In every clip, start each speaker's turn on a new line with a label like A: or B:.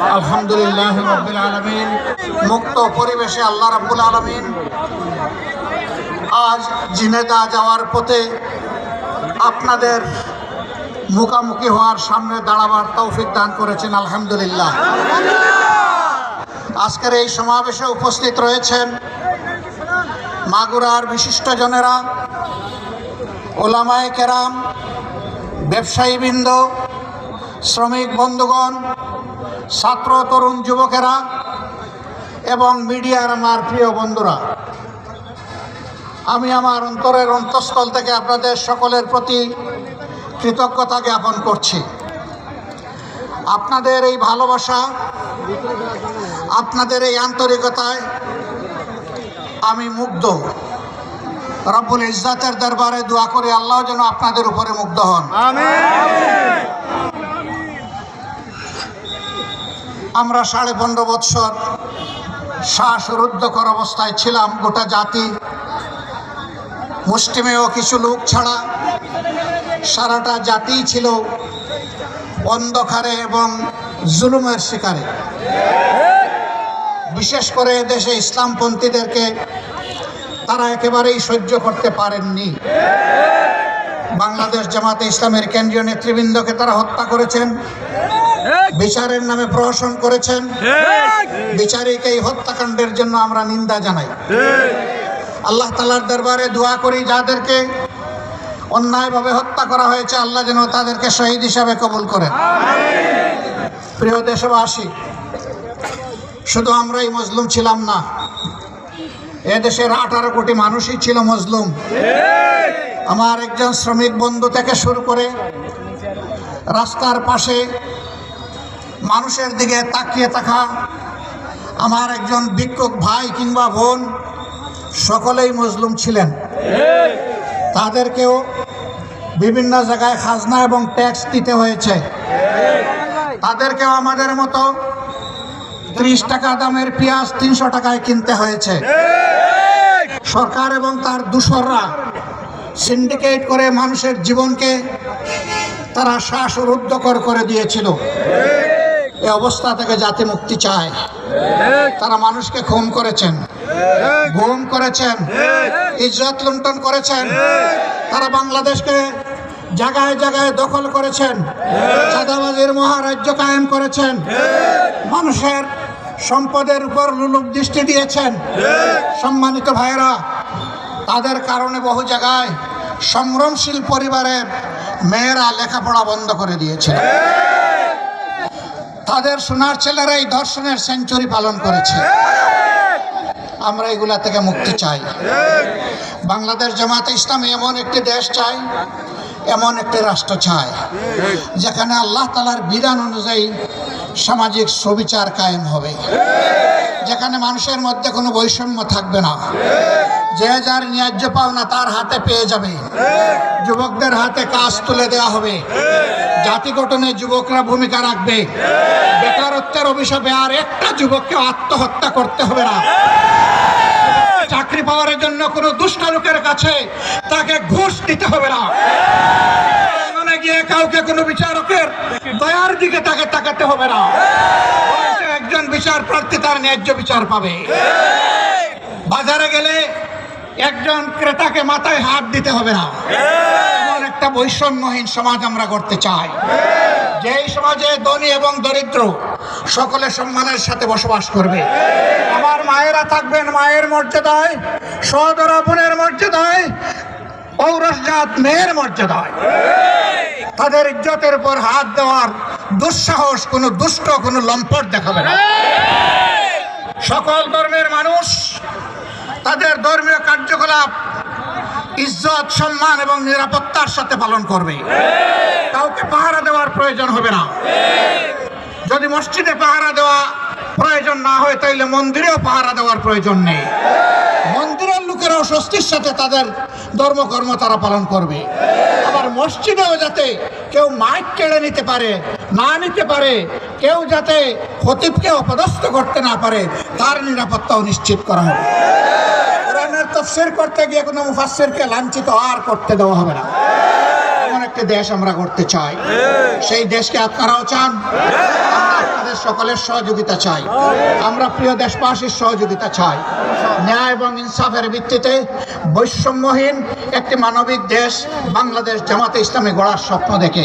A: আলহামদুলিল্লাহ রব্বিল আলমিন। মুক্ত পরিবেশে আল্লাহ রাব্বুল আলমিন আজ জিনেদা যাওয়ার পথে আপনাদের মুখামুখি হওয়ার সামনে দাঁড়াবার তৌফিক দান করেছেন, আলহামদুলিল্লাহ। আজকের এই সমাবেশে উপস্থিত রয়েছেন মাগুরার বিশিষ্টজনেরা ওলামায় কেরাম, ব্যবসায়ীবৃন্দ, শ্রমিক বন্ধুগণ ছাত্র, তরুণ যুবকেরা এবং মিডিয়ার আমার প্রিয় বন্ধুরা, আমি আমার অন্তরের অন্তঃস্থল থেকে আপনাদের সকলের প্রতি কৃতজ্ঞতা জ্ঞাপন করছি। আপনাদের এই ভালোবাসা, আপনাদের এই আন্তরিকতায় আমি মুগ্ধ। রব্বুল ইজ্জাতের দরবারে দোয়া করে, আল্লাহ যেন আপনাদের উপরে মুগ্ধ হন। আমরা সাড়ে পনেরো বৎসর শ্বাসরুদ্ধকর অবস্থায় ছিলাম, গোটা জাতি। মুষ্টিমেয় কিছু লোক ছাড়া সারাটা জাতিই ছিল অন্ধকারে এবং জুলুমের শিকারে। বিশেষ করে দেশে ইসলামপন্থীদেরকে তারা একেবারেই সহ্য করতে পারেননি। বাংলাদেশ জামাতে ইসলামের কেন্দ্রীয় নেতৃবৃন্দকে তারা হত্যা করেছেন। বিচারের নামে প্রহসন করেছেন। বিচারিক এই হত্যাকাণ্ডের জন্য আমরা নিন্দা জানাই। আল্লাহ তালার দরবারে দোয়া করি যাদেরকে অন্যায়ভাবে হত্যা করা হয়েছে আল্লাহ যেন তাদেরকে শহীদ হিসাবে কবুল করেন। প্রিয় দেশবাসী শুধু আমরাই মজলুম ছিলাম না এদেশের আঠারো কোটি মানুষই ছিল মজলুম। আমার একজন শ্রমিক বন্ধু থেকে শুরু করে রাস্তার পাশে মানুষের দিকে তাকিয়ে থাকা, আমার একজন ভিক্ষুক ভাই কিংবা বোন, সকলেই মজলুম ছিলেন। তাদেরকেও বিভিন্ন জায়গায় খাজনা এবং ট্যাক্স দিতে হয়েছে। তাদেরকেও আমাদের মতো ত্রিশ টাকা দামের পেঁয়াজ তিনশো টাকায় কিনতে হয়েছে। সরকার এবং তার দূষররা সিন্ডিকেট করে মানুষের জীবনকে তারা শ্বাসরুদ্ধকর করে দিয়েছিল। এই অবস্থা থেকে জাতি মুক্তি চায়। তারা মানুষকে খুন করেছেন, গুম করেছেন, ইজ্জত লুণ্ঠন করেছেন। তারা বাংলাদেশকে জায়গায় জায়গায় দখল করেছেন, চাঁদাবাজির মহারাজ্য কায়েম করেছেন। মানুষের সম্পদের উপর লুলুক দৃষ্টি দিয়েছেন। সম্মানিত ভাইয়েরা, তাদের কারণে বহু জায়গায় সংগ্রামশীল পরিবারের মেয়েরা লেখাপড়া বন্ধ করে দিয়েছে। তাদের সোনার ছেলেরা এই দর্শনের সেঞ্চুরি পালন করেছে। আমরা এগুলা থেকে মুক্তি চাই। বাংলাদেশ জামাতে ইসলামী এমন একটি দেশ চাই, এমন একটি রাষ্ট্র চায় যেখানে আল্লাহ তালার বিধান অনুযায়ী সামাজিক সুবিচার কায়েম হবে। যেখানে মানুষের মধ্যে কোনো বৈষম্য থাকবে না। যে যার ন্যায্য পাওনা তার হাতে পেয়ে যাবে। যুবকদের হাতে কাজ তুলে দেওয়া হবে। জাতি গঠনে যুবকরা ভূমিকা রাখবে। বেকারত্বের অভিশাপে আর একটা যুবককে আত্মহত্যা করতে হবে না। চাকরি পাওয়ার জন্য কোনো দুষ্ট লোকের কাছে তাকে ঘুষ দিতে হবে না। গিয়ে কাউকে কোনো বিচারকের দয়ার দিকে তাকে তাকাতে হবে না। একজন বিচার প্রার্থী তার ন্যায্য বিচার পাবে। বাজারে গেলে একজন ক্রেতাকে মাথায় হাত দিতে হবে না। এমন একটা বৈষম্যহীন সমাজ আমরা করতে চাই। যেই সমাজে ধনী এবং দরিদ্র সকলে সম্মানের সাথে বসবাস করবে। আমার মায়েরা থাকবেন মায়ের মর্যাদায় সদরা বোনের মর্যাদায় পৌরসজাত মেয়ের মর্যাদায়। তাদের ইজ্জতের উপর হাত দেওয়ার দুঃসাহস কোনো দুষ্ট কোনো লম্পট দেখাবে না। সকল ধর্মের মানুষ তাদের ধর্মীয় কার্যকলাপ ইজ্জত, সম্মান এবং নিরাপত্তার সাথে পালন করবে। কাউকে পাহারা দেওয়ার প্রয়োজন হবে না। যদি মসজিদে পাহারা দেওয়া প্রয়োজন না হয় তাইলে মন্দিরেও পাহারা দেওয়ার প্রয়োজন নেই। মন্দিরের লোকেরাও স্বস্তির সাথে তাদের ধর্মকর্ম তারা পালন করবে। আবার মসজিদেও যাতে কেউ মাইক কেড়ে নিতে পারে, না নিতে পারে, কেউ যাতে খতিবকে অপদস্থ করতে না পারে, তার নিরাপত্তাও নিশ্চিত করা হবে। কোরআনের তফসির করতে গিয়ে কোনো মুফাসসিরকে লাঞ্ছিত আর করতে দেওয়া হবে না। একটি দেশ আমরা করতে চাই। সেই দেশকে আপনারাও চান। আপনাদের সকলের সহযোগিতা চাই। আমরা প্রিয় দেশবাসীর সহযোগিতা চাই। ন্যায় এবং ইনসাফের ভিত্তিতে বৈষম্যহীন একটি মানবিক দেশ বাংলাদেশ জামাতে ইসলামী গড়ার স্বপ্ন দেখে।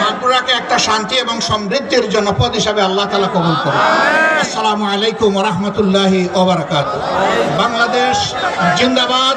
A: মাগুরাকে একটা শান্তি এবং সমৃদ্ধির জনপদ হিসাবে আল্লাহ তালা কবুল করুন আসসালামু আলাইকুম রহমতুল্লাহি ওবরাকাত বাংলাদেশ জিন্দাবাদ।